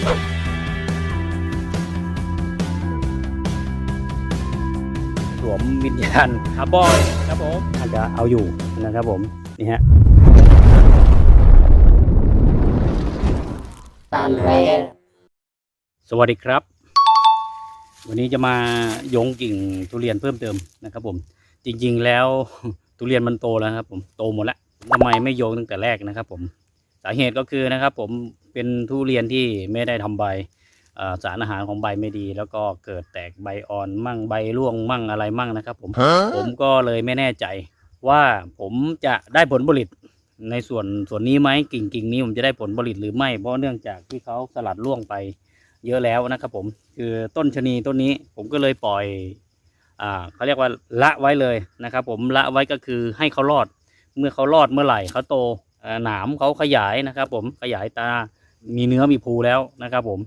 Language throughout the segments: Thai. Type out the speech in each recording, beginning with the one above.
สวมวิญญาณคาร์บอนครับผมอาจจะเอาอยู่นะครับผม นี่ฮะสวัสดีครับ วันนี้จะมาโยงกิ่งทุเรียนเพิ่มเติมนะครับผม จริงๆแล้วทุเรียนมันโตแล้วครับผมโตหมดแล้วทำไมไม่โยงตั้งแต่แรกนะครับผมสาเหตุก็คือนะครับผม เป็นทุเรียนที่ไม่ได้ทำใบเอ่อสารอาหารของใบไม่ดี แล้วก็เกิดแตกใบอ่อนมั่งใบร่วงมั่งอะไรมั่งนะครับ ผมผมก็เลยไม่แน่ใจว่าผมจะได้ผลผลิตในส่วนส่วนนี้ไหมกิ่งกิ่งนี้ผมจะได้ผลผลิตหรือไม่ เพราะเนื่องจากที่เขาสลัดร่วงไปเยอะแล้วนะครับผมคือต้นชะนีต้นนี้ผมก็เลยปล่อยอ่าเขาเรียกว่าละไว้เลยนะครับ ผมละไว้ก็คือให้เขารอด เมื่อเขารอดเมื่อไหร่เขาโตอ่าหนามเขาขยายนะครับ ผมขยายตา มีเนื้อมีภูแล้วนะครับ ผม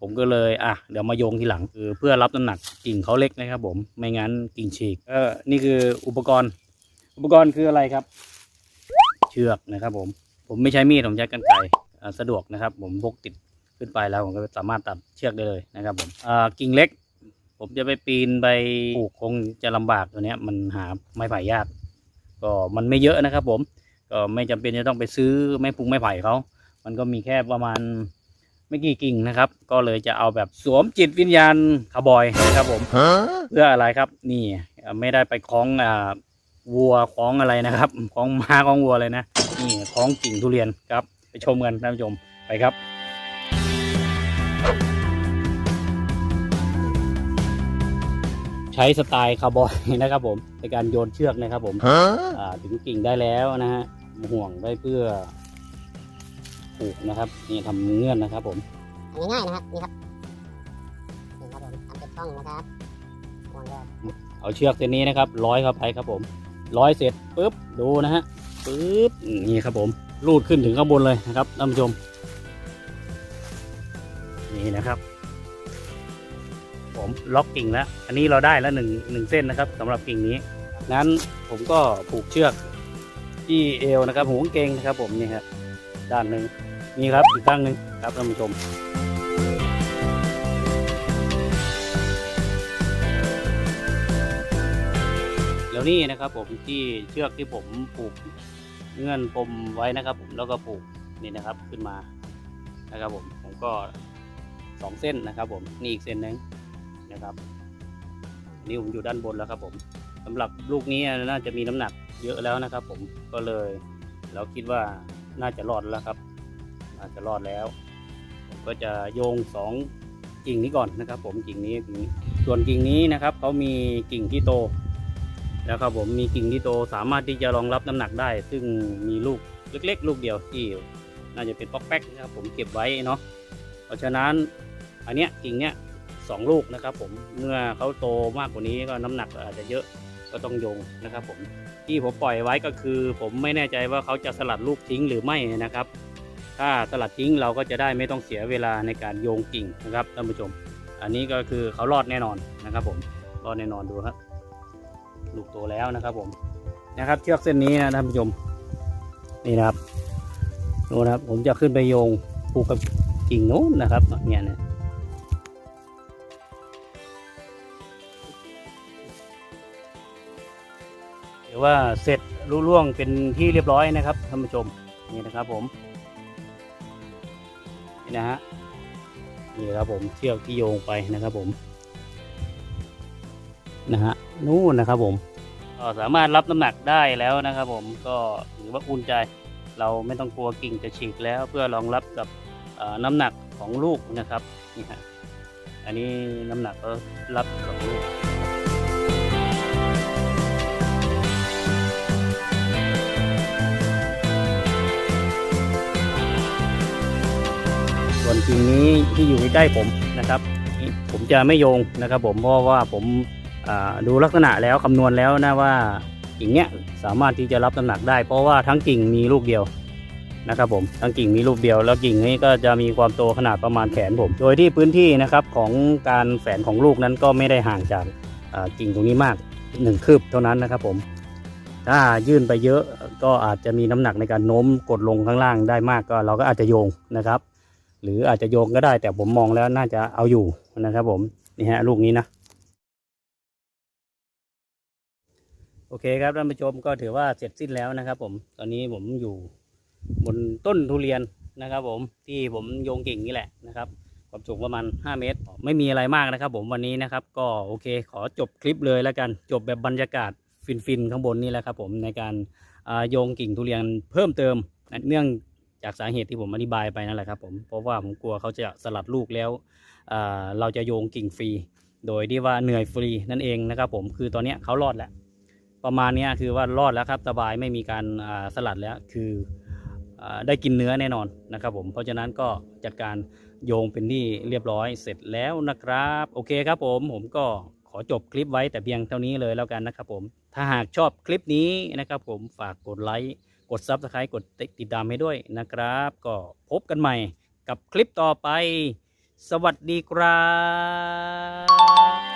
ผมก็เลยอะเดี๋ยวมาโยงทีหลังคือเพื่อรับน้ำหนักกิ่งเขาเล็กนะครับ ผมไม่งั้นกิ่งฉีกเออนี่คืออุปกรณ์ อุปกรณ์คืออะไรครับ เชือกนะครับ ผม ผมไม่ใช้มีดผมใช้กรรไกรสะดวกนะครับ ผมพกติดขึ้นไปแล้วผมก็สามารถตัดเชือกได้เลยนะครับ ผมกิ่งเล็ก ผมจะไปปีนไปปลูกคงจะลำบากตัวเนี้ยมันหาไม้ไผ่ยาก ก็มันไม่เยอะนะครับ ผมก็ไม่จำเป็นจะต้องไปซื้อไม้พุงไม้ไผ่เขา มันก็มีแค่ประมาณไม่กี่กิ่งนะครับ ก็เลยจะเอาแบบสวมจิตวิญญาณคาวบอยนะครับผมเพื่ออะไรครับ นี่อ่าไม่ได้ไปคล้องอ่าวัวคล้องอะไรนะครับคล้องม้าคล้องวัวเลยนะนี่คล้องกิ่งทุเรียนครับ ไปชมกันท่านผู้ชมไปครับใช้สไตล์คาร์บอยนะครับผมในการโยนเชือกนะครับผมอ่าถึงกิ่งได้แล้วนะฮะห่วงไว้เพื่อ ปลูกนะครับนี่ทำเงื่อนนะครับ ผมทำง่ายๆนะครับนี่ครับนี่ครับผมทำเป็นช่องนะครับวางเลยเอาเชือกเส้นนี้นะครับร้อยเข้าไปครับผมร้อยเสร็จปุ๊บดูนะฮะปุ๊บนี่ครับผมรูดขึ้นถึงข้างบนเลยนะครับท่านผู้ชม นี่นะครับ ผมล็อกกิ่งแล้ว อันนี้เราได้แล้วหนึ่งหนึ่งเส้นนะครับสำหรับกิ่งนี้ นั้นผมก็ผูกเชือกที่เอวนะครับหัวกางเกงนะครับ ผมนี่ครับด้านหนึ่ง นี่ครับอีกข้งหนึ่งครับท่านผู้ชม แล้วนี่นะครับผมที่เชือกที่ผมผูกเงื่อนปมไว้นะครับ ผมแล้วก็ผูกนี่นะครับขึ้นมานะครับผมผมก็สองเส้นนะครับ ผมนี่อีกเส้นหนึ่งนะครับอันนี่ผมอยู่ด้านบนแล้วครับ ผมสำหรับลูกนี้น่าจะมีน้ำหนักเยอะแล้วนะครับ ผมก็เลยเราคิดว่าน่าจะรอดแล้วครับ น่าจจะรอดแล้ว ผมก็จะโยงสองกิ่งนี้ก่อนนะครับ ผมกิ่งนี้กิ่งนี้ ส่วนกิ่งนี้นะครับเขามีกิ่งที่โตแล้วครับผมมีกิ่งที่โตสามารถที่จะรองรับน้ำหนักได้ ซึ่งมีลูกเล็ก ๆ ลูกเดียวที่น่าจะเป็นป๊อกแป๊กนะครับผมเก็บไว้เนาะเพราะฉะนั้นอันเนี้ยกิ่งเนี้ยสองลูกนะครับ ผมเมื่อเขาโตมากกว่านี้ก็น้ำหนักอาจจะเยอะก็ต้องโยงนะครับ ผมที่ผมปล่อยไว้ก็คือ ผมไม่แน่ใจว่าเขาจะสลัดลูกทิ้งหรือไม่นะครับ ถ้าสลัดทิ้งเราก็จะได้ไม่ต้องเสียเวลาในการโยงกิ่งนะครับท่านผู้ชม อันนี้ก็คือเขารอดแน่นอนนะครับ ผมรอดแน่นอนดูครับลูกโตแล้วนะครับ ผมนะครับ เชือกเส้นนี้นะท่านผู้ชมนี่นะครับดูนะครับ ผมจะขึ้นไปโยงผูกกับกิ่งนู้นนะครับเนี่ยนะหรือว่าเสร็จรุ่ล่วงเป็นที่เรียบร้อยนะครับท่านผู้ชมนี่นะครับผม นี่นะฮะนี่ครับผมเชือกที่โยงไปนะครับผมนะฮะนู่นนะครับผมก็สามารถรับน้ำหนักได้แล้วนะครับผมก็ถือว่าอุ่นใจ เราไม่ต้องกลัวกิ่งจะฉีกแล้วเพื่อรองรับกับน้ำหนักของลูกนะครับนี่ฮะอันนี้น้ำหนักก็รับสองลูก กิ่งนี้ที่อยู่ใกล้ผมนะครับ ผมจะไม่โยงนะครับ ผมเพราะว่าผมดูลักษณะแล้วคำนวณแล้วนะว่ากิ่งเนี้ยสามารถที่จะรับน้ำหนักได้ เพราะว่าทั้งกิ่งมีลูกเดียวนะครับผมทั้งกิ่งมีลูกเดียวแล้วกิ่งนี้ก็จะมีความโตขนาดประมาณแขนผม โดยที่พื้นที่นะครับของการแฝนของลูกนั้นก็ไม่ได้ห่างจากกิ่งตรงนี้มากหนึ่งคืบเท่านั้นนะครับผมถ้ายื่นไปเยอะก็อาจจะมีน้ำหนักในการโน้มกดลงข้างล่างได้มากก็เราก็อาจจะโยงนะครับ หรืออาจจะโยงก็ได้ แต่ผมมองแล้วน่าจะเอาอยู่นะครับ ผมนี่ฮะลูกนี้นะโอเคครับท่านผู้ชมก็ถือว่าเสร็จสิ้นแล้วนะครับ ผมตอนนี้ผมอยู่บนต้นทุเรียนนะครับ ผมที่ผมโยงกิ่งนี่แหละนะครับความสูงประมาณ 5 เมตร ไม่มีอะไรมากนะครับ ผมวันนี้นะครับ ก็โอเค ขอจบคลิปเลยแล้วกัน จบแบบบรรยากาศฟินๆข้างบนนี่แหละครับ ผมในการโยงกิ่งทุเรียนเพิ่มเติมเนื่อง จากสาเหตุที่ผมอธิบายไปนั่นแหละครับผมเพราะว่าผมกลัวเขาจะสลัดลูกแล้วเราจะโยงกิ่งฟรี โดยที่ว่าเหนื่อยฟรีนั่นเองนะครับผมคือตอนนี้เขารอดแล้วประมาณนี้คือว่ารอดแล้วครับสบายไม่มีการสลัดแล้วคืออได้กินเนื้อแน่นอนนะครับผมเพราะฉะนั้นก็จัดการโยงเป็นที่เรียบร้อยเสร็จแล้วนะครับ โอเคครับผมผมก็ขอจบคลิปไว้แต่เพียงเท่านี้เลยแล้วกันนะครับผมถ้าหากชอบคลิปนี้นะครับผมฝากกดไลค์ กด Subscribe กดติดตามให้ด้วยนะครับ ก็พบกันใหม่กับคลิปต่อไป สวัสดีครับ